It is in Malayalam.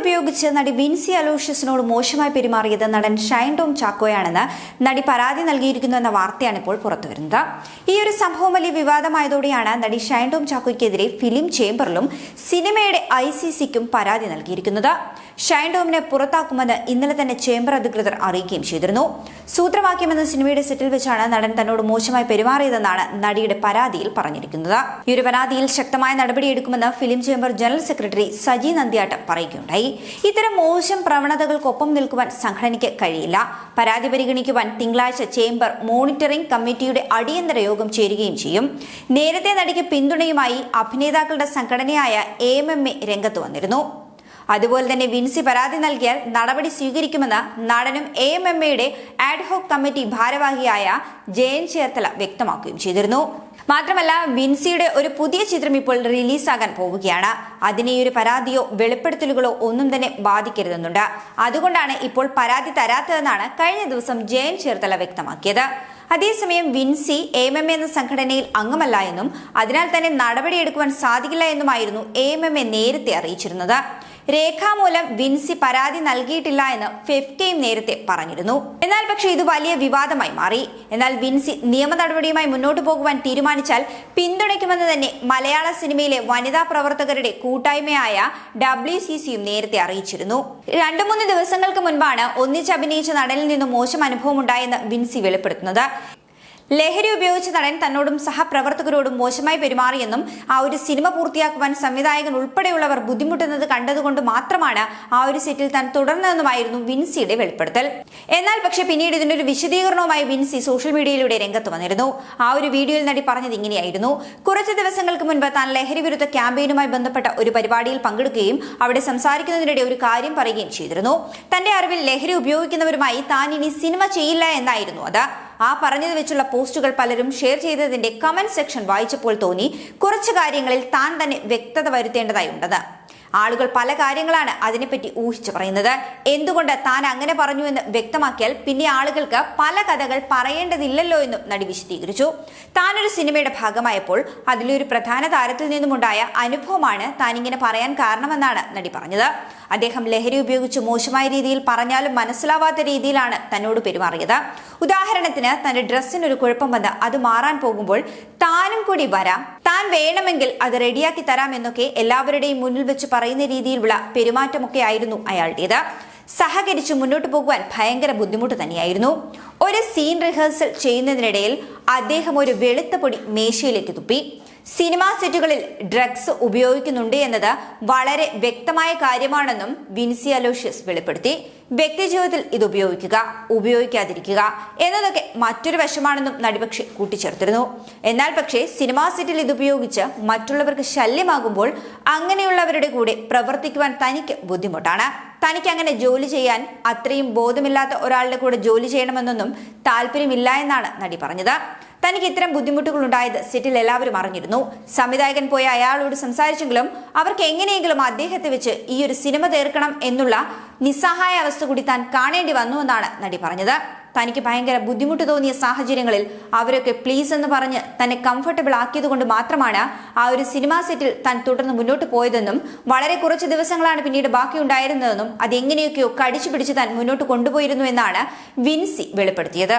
ഉപയോഗിച്ച് നടി വിൻസി അലോഷ്യസിനോട് മോശമായി പെരുമാറിയത് നടൻ ഷൈൻ ടോം ചാക്കോയാണെന്ന് നടി പരാതി നൽകിയിരിക്കുന്നു എന്ന വാർത്തയാണ് ഇപ്പോൾ പുറത്തുവരുന്നത്. ഈ ഒരു സംഭവം വലിയ വിവാദമായതോടെയാണ് നടി ഷൈൻ ടോം ചാക്കോയ്ക്കെതിരെ ഫിലിം ചേംബറിലും സിനിമയുടെ ഐ സി സിക്കും പരാതി നൽകിയിരിക്കുന്നത്. ഷൈൻ ടോമിനെ പുറത്താക്കുമെന്ന് ഇന്നലെ തന്നെ ചേംബർ അധികൃതർ അറിയിക്കുകയും ചെയ്തിരുന്നു. സൂത്രവാക്യമെന്ന സിനിമയുടെ സെറ്റിൽ വെച്ചാണ് നടൻ തന്നോട് മോശമായി പെരുമാറിയതെന്നാണ് നടിയുടെ പരാതിയിൽ പറഞ്ഞിരിക്കുന്നത്. ഈ ഒരു പരാതിയിൽ ശക്തമായ നടപടിയെടുക്കുമെന്ന് film chamber general secretary Saji Nandiyatt പറയുകയുണ്ടായി. ഇത്തരം മോശം പ്രവണതകൾക്കൊപ്പം നിൽക്കുവാൻ സംഘടനയ്ക്ക് കഴിയില്ല. പരാതി പരിഗണിക്കുവാൻ തിങ്കളാഴ്ച ചേംബർ മോണിറ്ററിംഗ് കമ്മിറ്റിയുടെ അടിയന്തര യോഗം ചേരുകയും ചെയ്യും. നേരത്തെ നടിക്ക് പിന്തുണയുമായി അഭിനേതാക്കളുടെ സംഘടനയായ എ എം എം എ രംഗത്ത് വന്നിരുന്നു. അതുപോലെ തന്നെ വിൻസി പരാതി നൽകിയാൽ നടപടി സ്വീകരിക്കുമെന്ന് നടനും എ എം എം എയുടെ ആഡ്ഹോക് കമ്മിറ്റി ഭാരവാഹിയായ ജയൻ ചേർത്തല വ്യക്തമാക്കുകയും ചെയ്തിരുന്നു. മാത്രമല്ല വിൻസിയുടെ ഒരു പുതിയ ചിത്രം ഇപ്പോൾ റിലീസാകാൻ പോവുകയാണ്. അതിനെ ഒരു പരാതിയോ വെളിപ്പെടുത്തലുകളോ ഒന്നും തന്നെ ബാധിക്കരുതെന്നുണ്ട്. അതുകൊണ്ടാണ് ഇപ്പോൾ പരാതി തരാത്തതെന്നാണ് കഴിഞ്ഞ ദിവസം ജയൻ ചേർത്തല വ്യക്തമാക്കിയത്. അതേസമയം വിൻസി എം എം എന്ന സംഘടനയിൽ അംഗമല്ല എന്നും അതിനാൽ തന്നെ നടപടിയെടുക്കുവാൻ സാധിക്കില്ല എന്നുമായിരുന്നു എം എം എ നേരത്തെ അറിയിച്ചിരുന്നത്. രേഖാമൂലം വിൻസി പരാതി നൽകിയിട്ടില്ല എന്ന് ഫെഫ്റ്റയും നേരത്തെ പറഞ്ഞിരുന്നു. എന്നാൽ പക്ഷേ ഇത് വലിയ വിവാദമായി മാറി. എന്നാൽ വിൻസി നിയമ നടപടിയുമായി മുന്നോട്ട് പോകുവാൻ തീരുമാനിച്ചാൽ പിന്തുണയ്ക്കുമെന്ന് തന്നെ മലയാള സിനിമയിലെ വനിതാ പ്രവർത്തകരുടെ കൂട്ടായ്മയായ ഡബ്ല്യു സി സിയും നേരത്തെ അറിയിച്ചിരുന്നു. രണ്ടു മൂന്ന് ദിവസങ്ങൾക്ക് മുൻപാണ് ഒന്നിച്ച് അഭിനയിച്ച നടനിൽ നിന്നും മോശം അനുഭവം ഉണ്ടായെന്ന് വിൻസി വെളിപ്പെടുത്തുന്നത്. ലഹരി ഉപയോഗിച്ച നടൻ തന്നോടും സഹപ്രവർത്തകരോടും മോശമായി പെരുമാറിയെന്നും ആ ഒരു സിനിമ പൂർത്തിയാക്കുവാൻ സംവിധായകൻ ഉൾപ്പെടെയുള്ളവർ ബുദ്ധിമുട്ടുന്നത് കണ്ടതുകൊണ്ട് മാത്രമാണ് ആ ഒരു സെറ്റിൽ താൻ തുടർന്നതെന്നുമായിരുന്നു വിൻസിയുടെ വെളിപ്പെടുത്തൽ. എന്നാൽ പക്ഷേ പിന്നീട് ഇതിനൊരു വിശദീകരണവുമായി വിൻസി സോഷ്യൽ മീഡിയയിലൂടെ രംഗത്ത് വന്നിരുന്നു. ആ ഒരു വീഡിയോയിൽ നടി പറഞ്ഞത് ഇങ്ങനെയായിരുന്നു. കുറച്ച് ദിവസങ്ങൾക്ക് മുൻപ് താൻ ലഹരി വിരുദ്ധ ക്യാമ്പയിനുമായി ബന്ധപ്പെട്ട ഒരു പരിപാടിയിൽ പങ്കെടുക്കുകയും അവിടെ സംസാരിക്കുന്നതിനിടെ ഒരു കാര്യം പറയുകയും ചെയ്തിരുന്നു. തന്റെ അറിവിൽ ലഹരി ഉപയോഗിക്കുന്നവരുമായി താൻ ഇനി സിനിമ ചെയ്യില്ല എന്നായിരുന്നു അത്. ആ പറഞ്ഞത് വെച്ചുള്ള പോസ്റ്റുകൾ പലരും ഷെയർ ചെയ്തതിന്റെ കമന്റ് സെക്ഷൻ വായിച്ചപ്പോൾ തോന്നി. കുറച്ച് കാര്യങ്ങളിൽ താൻ തന്നെ വ്യക്തത വരുത്തേണ്ടതായി ഉണ്ടെന്ന് ആളുകൾ പല കാര്യങ്ങളാണ് അതിനെപ്പറ്റി ഊഹിച്ചു പറയുന്നത്. എന്തുകൊണ്ട് താൻ അങ്ങനെ പറഞ്ഞു എന്ന് വ്യക്തമാക്കിയാൽ പിന്നെ ആളുകൾക്ക് പല കഥകൾ പറയേണ്ടതില്ലല്ലോ എന്നും നടി വിശദീകരിച്ചു. താനൊരു സിനിമയുടെ ഭാഗമായപ്പോൾ അതിലൊരു പ്രധാന താരത്തിൽ നിന്നുമുണ്ടായ അനുഭവമാണ് താൻ ഇങ്ങനെ പറയാൻ കാരണമെന്നാണ് നടി പറഞ്ഞത്. അദ്ദേഹം ലഹരി ഉപയോഗിച്ച് മോശമായ രീതിയിൽ പറഞ്ഞാലും മനസ്സിലാവാത്ത രീതിയിലാണ് തന്നോട് പെരുമാറിയത്. ഉദാഹരണത്തിന് തന്റെ ഡ്രസ്സിനൊരു കുഴപ്പം വന്ന് അത് മാറാൻ പോകുമ്പോൾ താനും കൂടി വരാം. താൻ വേണമെങ്കിൽ അത് റെഡിയാക്കി തരാം എന്നൊക്കെ എല്ലാവരുടെയും മുന്നിൽ വെച്ച് പറയുന്ന രീതിയിലുള്ള പെരുമാറ്റമൊക്കെ ആയിരുന്നു അയാളുടേത്. സഹകരിച്ച് മുന്നോട്ട് പോകുവാൻ ഭയങ്കര ബുദ്ധിമുട്ട് തന്നെയായിരുന്നു. ഒരു സീൻ റിഹേഴ്സൽ ചെയ്യുന്നതിനിടയിൽ അദ്ദേഹം ഒരു വെളുത്ത പൊടി മേശയിലേക്ക് തുപ്പി. സിനിമാ സെറ്റുകളിൽ ഡ്രഗ്സ് ഉപയോഗിക്കുന്നുണ്ട് എന്നത് വളരെ വ്യക്തമായ കാര്യമാണെന്നും വിൻസി അലോഷ്യസ് വെളിപ്പെടുത്തി. വ്യക്തിജീവിതത്തിൽ ഇത് ഉപയോഗിക്കുക ഉപയോഗിക്കാതിരിക്കുക എന്നതൊക്കെ മറ്റൊരു വശമാണെന്നും നടിപക്ഷെ കൂട്ടിച്ചേർത്തിരുന്നു. എന്നാൽ പക്ഷേ സിനിമാ സെറ്റിൽ ഇത് ഉപയോഗിച്ച് മറ്റുള്ളവർക്ക് ശല്യമാകുമ്പോൾ അങ്ങനെയുള്ളവരുടെ കൂടെ പ്രവർത്തിക്കുവാൻ തനിക്ക് ബുദ്ധിമുട്ടാണ്. തനിക്ക് അങ്ങനെ ജോലി ചെയ്യാൻ അത്രയും ബോധമില്ലാത്ത ഒരാളുടെ കൂടെ ജോലി ചെയ്യണമെന്നൊന്നും താല്പര്യമില്ല എന്നാണ് നടി പറഞ്ഞത്. തനിക്ക് ഇത്തരം ബുദ്ധിമുട്ടുകൾ ഉണ്ടായത് സെറ്റിൽ എല്ലാവരും അറിഞ്ഞിരുന്നു. സംവിധായകൻ പോയ അയാളോട് സംസാരിച്ചെങ്കിലും അവർക്ക് എങ്ങനെയെങ്കിലും അദ്ദേഹത്തെ വെച്ച് ഈ ഒരു സിനിമ തീർക്കണം എന്നുള്ള നിസ്സഹായ അവസ്ഥ കൂടി താൻ കാണേണ്ടി വന്നു എന്നാണ് നടി പറഞ്ഞത്. തനിക്ക് ഭയങ്കര ബുദ്ധിമുട്ട് തോന്നിയ സാഹചര്യങ്ങളിൽ അവരൊക്കെ പ്ലീസ് എന്ന് പറഞ്ഞ് തന്നെ കംഫർട്ടബിൾ ആക്കിയതുകൊണ്ട് മാത്രമാണ് ആ ഒരു സിനിമാ സെറ്റിൽ താൻ തുടർന്ന് മുന്നോട്ട് പോയതെന്നും വളരെ കുറച്ച് ദിവസങ്ങളാണ് പിന്നീട് ബാക്കി ഉണ്ടായിരുന്നതെന്നും അതെങ്ങനെയൊക്കെയോ കടിച്ചു പിടിച്ച് താൻ മുന്നോട്ട് കൊണ്ടുപോയിരുന്നു എന്നാണ് വിൻസി വെളിപ്പെടുത്തിയത്.